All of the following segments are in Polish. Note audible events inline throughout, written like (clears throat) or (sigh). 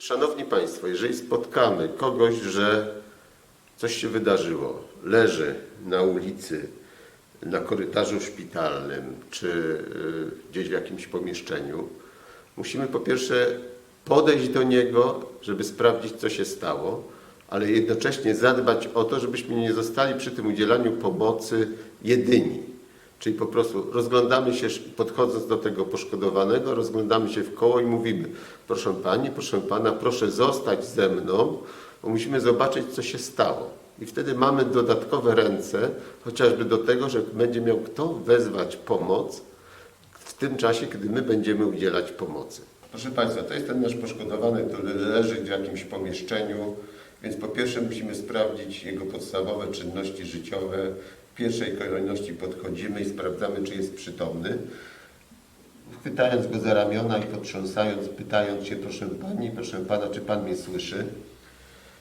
Szanowni Państwo, jeżeli spotkamy kogoś, że coś się wydarzyło, leży na ulicy, na korytarzu szpitalnym czy y, gdzieś w jakimś pomieszczeniu, musimy po pierwsze podejść do niego, żeby sprawdzić, co się stało, ale jednocześnie zadbać o to, żebyśmy nie zostali przy tym udzielaniu pomocy jedyni. Czyli po prostu rozglądamy się, podchodząc do tego poszkodowanego, rozglądamy się w koło i mówimy: Proszę pani, proszę pana, proszę zostać ze mną, bo musimy zobaczyć, co się stało. I wtedy mamy dodatkowe ręce, chociażby do tego, że będzie miał kto wezwać pomoc w tym czasie, kiedy my będziemy udzielać pomocy. Proszę Państwa, to jest ten nasz poszkodowany, który leży w jakimś pomieszczeniu, więc po pierwsze musimy sprawdzić jego podstawowe czynności życiowe. Pierwszej kolejności podchodzimy i sprawdzamy, czy jest przytomny. Chwytając go za ramiona i potrząsając, pytając się, proszę Pani, proszę Pana, czy Pan mnie słyszy?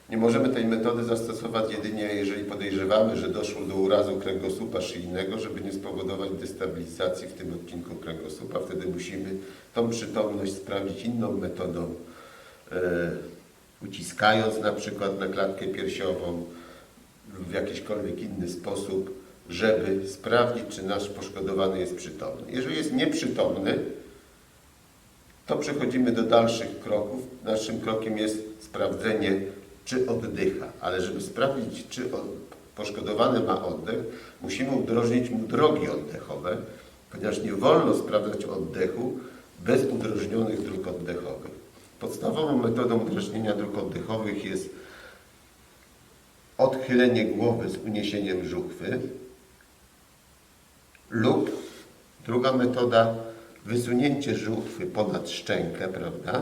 Nie możemy tej metody zastosować jedynie, jeżeli podejrzewamy, że doszło do urazu kręgosłupa szyjnego, żeby nie spowodować destabilizacji w tym odcinku kręgosłupa. Wtedy musimy tą przytomność sprawdzić inną metodą, e, uciskając na przykład na klatkę piersiową lub w jakiśkolwiek inny sposób, żeby sprawdzić, czy nasz poszkodowany jest przytomny. Jeżeli jest nieprzytomny, to przechodzimy do dalszych kroków. Naszym krokiem jest sprawdzenie, czy oddycha. Ale żeby sprawdzić, czy poszkodowany ma oddech, musimy udrożnić mu drogi oddechowe, ponieważ nie wolno sprawdzać oddechu bez udrożnionych dróg oddechowych. Podstawową metodą udrożnienia dróg oddechowych jest odchylenie głowy z uniesieniem żuchwy lub druga metoda wysunięcie żuchwy ponad szczękę, prawda?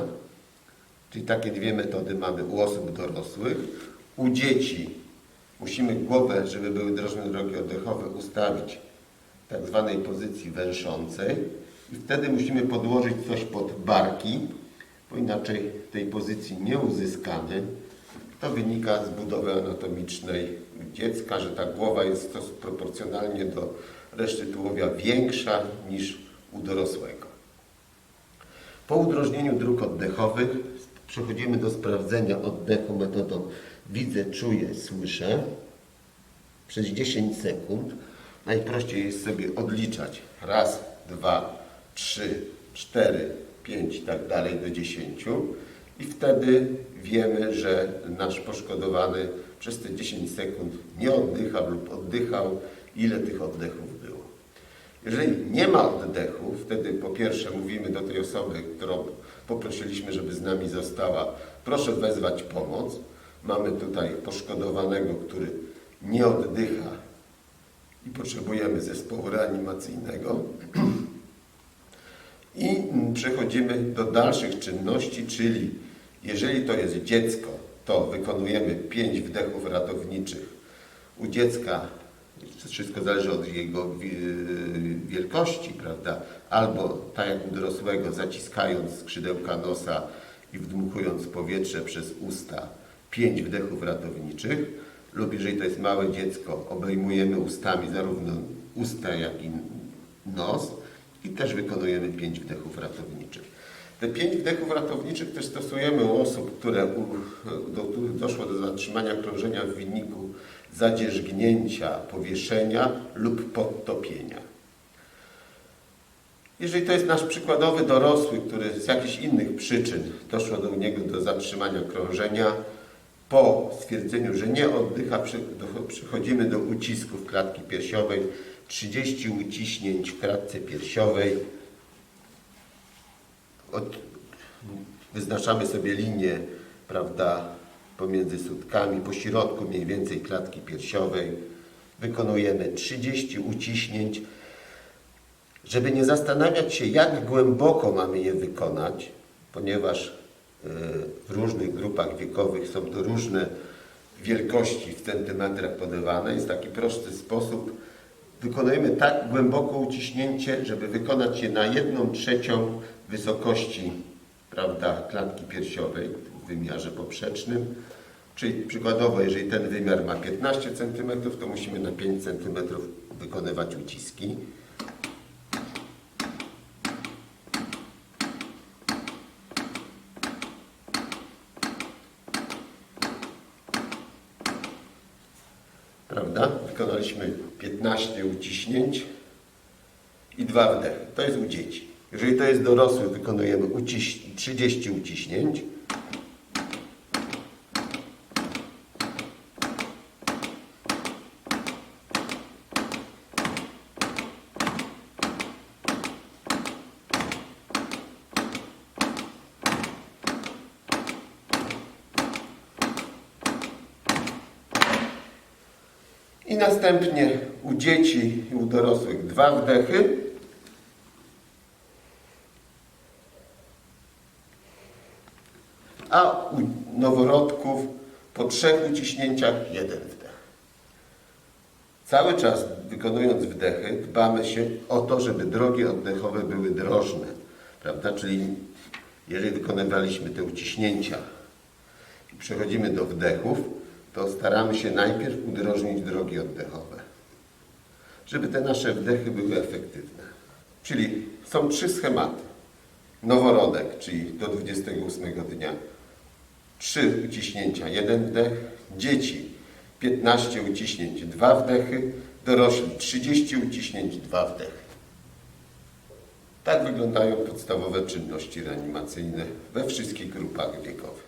Czyli takie dwie metody mamy u osób dorosłych. U dzieci musimy głowę, żeby były drożne drogi oddechowe, ustawić w tak zwanej pozycji węszącej i wtedy musimy podłożyć coś pod barki, bo inaczej tej pozycji nie uzyskamy. To wynika z budowy anatomicznej dziecka, że ta głowa jest proporcjonalnie do reszty tułowia większa niż u dorosłego. Po udrożnieniu dróg oddechowych przechodzimy do sprawdzenia oddechu metodą widzę, czuję, słyszę. Przez 10 sekund najprościej jest sobie odliczać raz, dwa, trzy, cztery, pięć i tak dalej do 10 i wtedy wiemy, że nasz poszkodowany przez te 10 sekund nie oddychał lub oddychał, ile tych oddechów było. Jeżeli nie ma oddechu, wtedy po pierwsze mówimy do tej osoby, którą poprosiliśmy, żeby z nami została, proszę wezwać pomoc. Mamy tutaj poszkodowanego, który nie oddycha i potrzebujemy zespołu reanimacyjnego. (clears throat) I przechodzimy do dalszych czynności, czyli jeżeli to jest dziecko, to wykonujemy 5 wdechów ratowniczych. U dziecka wszystko zależy od jego wi- wielkości, prawda? Albo tak jak u dorosłego, zaciskając skrzydełka nosa i wdmuchując powietrze przez usta, 5 wdechów ratowniczych, lub jeżeli to jest małe dziecko, obejmujemy ustami zarówno usta, jak i nos i też wykonujemy 5 wdechów ratowniczych. Te 5 wdechów ratowniczych też stosujemy u osób, które do doszło do zatrzymania krążenia w wyniku zadzierzgnięcia, powieszenia lub podtopienia. Jeżeli to jest nasz przykładowy dorosły, który z jakichś innych przyczyn doszło do niego do zatrzymania krążenia, po stwierdzeniu, że nie oddycha, przechodzimy do ucisków klatki piersiowej, 30 uciśnięć w klatce piersiowej. Od, wyznaczamy sobie linię, prawda, pomiędzy sutkami, po środku mniej więcej klatki piersiowej. Wykonujemy 30 uciśnięć. Żeby nie zastanawiać się, jak głęboko mamy je wykonać, ponieważ e, w różnych grupach wiekowych są to różne wielkości w centymetrach podawane, jest taki prosty sposób. Wykonujemy tak głęboko uciśnięcie, żeby wykonać je na jedną trzecią wysokości prawda, klatki piersiowej w wymiarze poprzecznym. Czyli przykładowo, jeżeli ten wymiar ma 15 cm, to musimy na 5 cm wykonywać uciski. Prawda? Wykonaliśmy 15 uciśnięć i dwa wdechy. To jest u dzieci. Jeżeli to jest dorosły, wykonujemy uciś 30 uciśnięć. I następnie u dzieci i u dorosłych dwa wdechy. A u noworodków po trzech uciśnięciach jeden wdech. Cały czas wykonując wdechy dbamy się o to, żeby drogi oddechowe były drożne. Prawda? Czyli jeżeli wykonywaliśmy te uciśnięcia i przechodzimy do wdechów, to staramy się najpierw udrożnić drogi oddechowe, żeby te nasze wdechy były efektywne. Czyli są trzy schematy. Noworodek, czyli do 28 dnia, trzy uciśnięcia, jeden wdech. Dzieci, 15 uciśnięć, dwa wdechy. Dorośli, 30 uciśnięć, dwa wdechy. Tak wyglądają podstawowe czynności reanimacyjne we wszystkich grupach wiekowych.